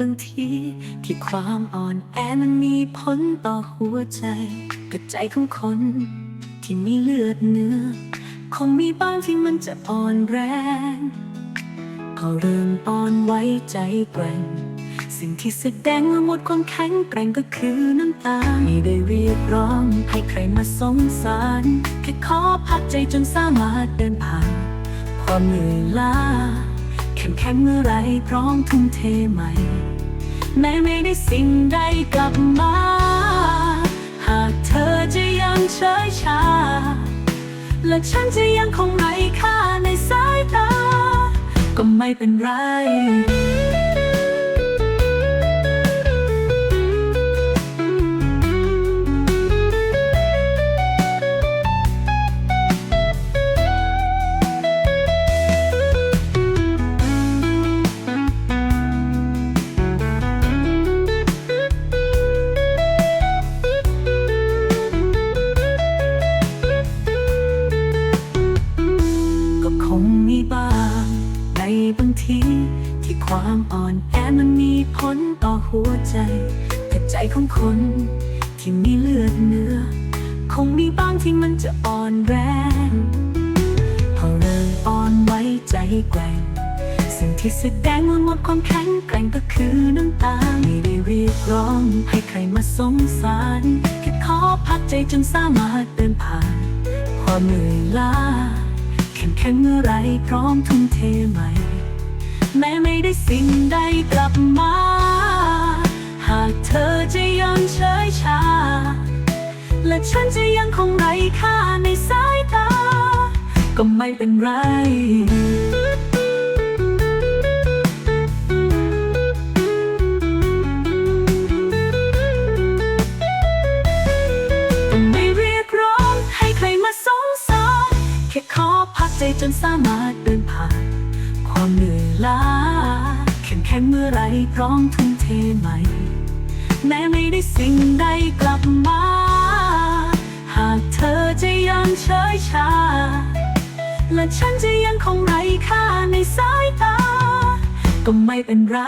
บางที ที่ความอ่อนแอมันมีผลต่อหัวใจกับใจของคน ที่มีเลือดเนื้อ คงมีบ้างที่มันจะอ่อนแรงพอเริ่มอ่อนไหว้ใจแกร่งสิ่งที่แสดงว่าหมดความแข็งแกร่งก็คือน้ำตาไม่ได้เรียกร้องให้ใครมาสงสาร แค่ขอพักใจจนสามารถเดินผ่าน ความเหนื่อยล้าเข้มแข็งเมื่อไรพร้อมทุ่มเทใหม่ แม้ไม่ได้สิ่งใดกลับมา หากเธอจะยังเฉยชา และฉันจะยังคงไร้ค่าในสายตา ก็ไม่เป็นไร บางที ที่ความอ่อนแอมันมีผลต่อหัวใจแต่ใจของคน ที่มีเลือดเนื้อ คงมีบ้างที่มันจะอ่อนแรง พอเริ่มอ่อนไว้ใจแกร่งสิ่งที่แสดงว่าหมดความแข็งแกร่งก็คือน้ำตาไม่ได้เรียกร้อง ให้ใครมาสงสารแค่ขอพักใจจนสามารถเดินผ่าน ความเหนื่อยล้าเข้มแข็งเมื่อไรพร้อมทุ่ม ได้สิ่งใดกลับมา หากเธอจะยังเฉยชา และฉันจะยังคงไร้ค่าในสายตา ก็ไม่เป็นไรต้องไม่เรียกร้องให้ใครมาสงสารแค่ขอพักใจจนสามารถเดินผ่าน ความเหนื่อยล้าเข้มแข็งเมื่อไรพร้อมทุ่มเทใหม่ แม้ไม่ได้สิ่งใดกลับมา หากเธอจะยังเฉยชา และฉันจะยังคงไร้ค่าในสายตา ก็ไม่เป็นไร